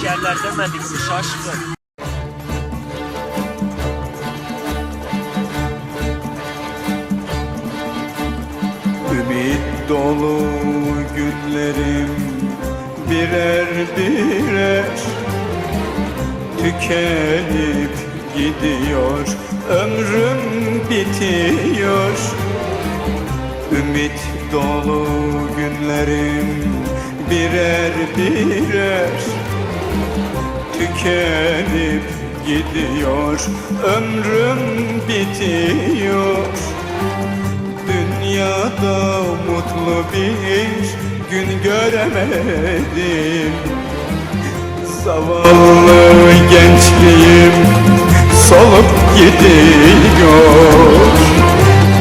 şekerler demedik mi şaşkın? Ümit dolu günlerim birer birer Tükenip gidiyor ömrüm bitiyor Ümit dolu günlerim birer birer Tükenip gidiyor ömrüm bitiyor. Dünyada mutlu bir gün göremedim. Zavallı gençliğim solup gidiyor.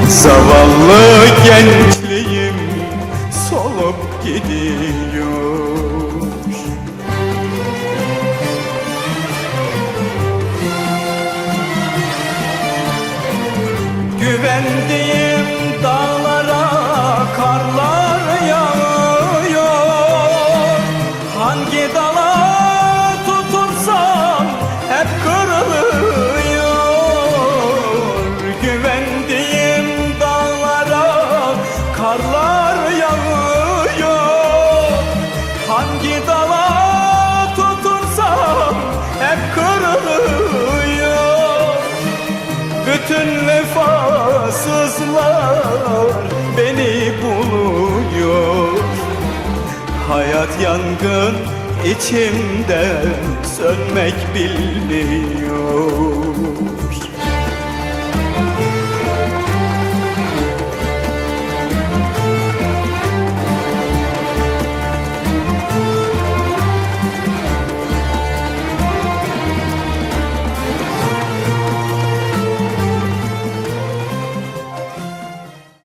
Zavallı gençliğim solup gidiyor Dala tutunsam hep kırılıyor. Bütün vefasızlar beni buluyor. Hayat yangın içimde sönmek bilmiyor